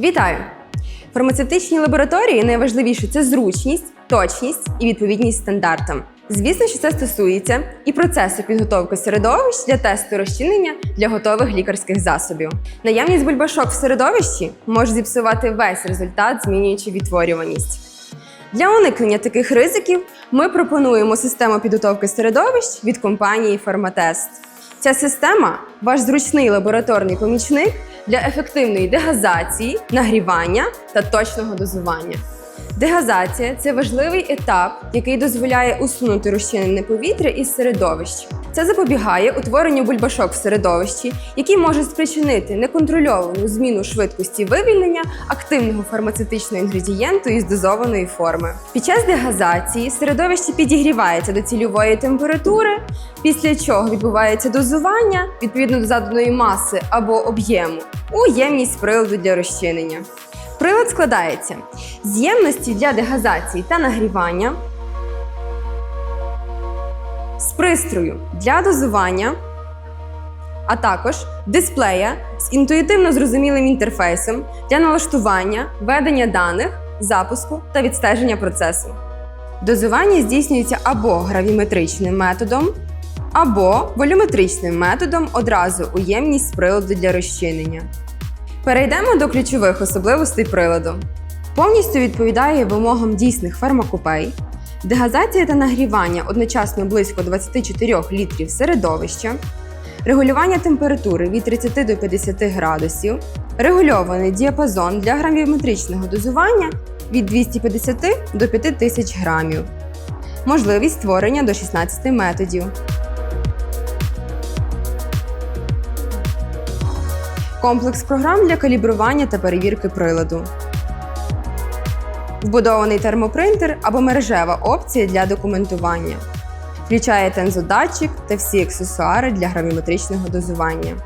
Вітаю! В фармацевтичній лабораторії найважливіше це зручність, точність і відповідність стандартам. Звісно, що це стосується і процесу підготовки середовищ для тесту розчинення для готових лікарських засобів. Наявність бульбашок в середовищі може зіпсувати весь результат, змінюючи відтворюваність. Для уникнення таких ризиків ми пропонуємо систему підготовки середовищ від компанії Фарматест. Ця система ваш зручний лабораторний помічник для ефективної дегазації, нагрівання та точного дозування. Дегазація це важливий етап, який дозволяє усунути розчинене повітря із середовища. Це запобігає утворенню бульбашок в середовищі, які можуть спричинити неконтрольовану зміну швидкості вивільнення активного фармацевтичного інгредієнту із дозованої форми. Під час дегазації середовище підігрівається до цільової температури, після чого відбувається дозування відповідно до заданої маси або об'єму у ємність приладу для розчинення. Прилад складається з ємності для дегазації та нагрівання, пристрою для дозування, а також дисплея з інтуїтивно зрозумілим інтерфейсом для налаштування, ведення даних, запуску та відстеження процесу. Дозування здійснюється або гравіметричним методом, або волюметричним методом одразу у ємність приладу для розчинення. Перейдемо до ключових особливостей приладу. Повністю відповідає вимогам дійсних фармакопей, дегазація та нагрівання одночасно близько 24 літрів середовища, регулювання температури від 30 до 50 градусів, регульований діапазон для гравіметричного дозування від 250 до 5000 грамів, можливість створення до 16 методів. Комплекс програм для калібрування та перевірки приладу. Вбудований термопринтер або мережева опція для документування. Включає тензодатчик та всі аксесуари для гравіметричного дозування.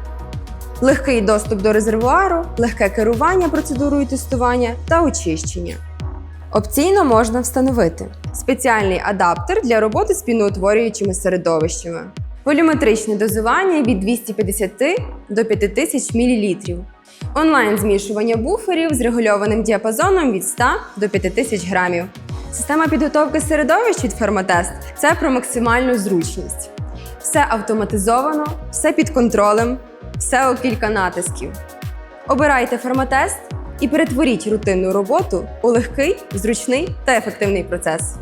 Легкий доступ до резервуару, легке керування процедурою тестування та очищення. Опційно можна встановити спеціальний адаптер для роботи з піноутворюючими середовищами. Волюметричне дозування від 250 до 5000 мл. Онлайн змішування буферів з регульованим діапазоном від 100 до 5000 грамів. Система підготовки середовищ від Фарматест це про максимальну зручність. Все автоматизовано, все під контролем, все у кілька натисків. Обирайте Фарматест і перетворіть рутинну роботу у легкий, зручний та ефективний процес.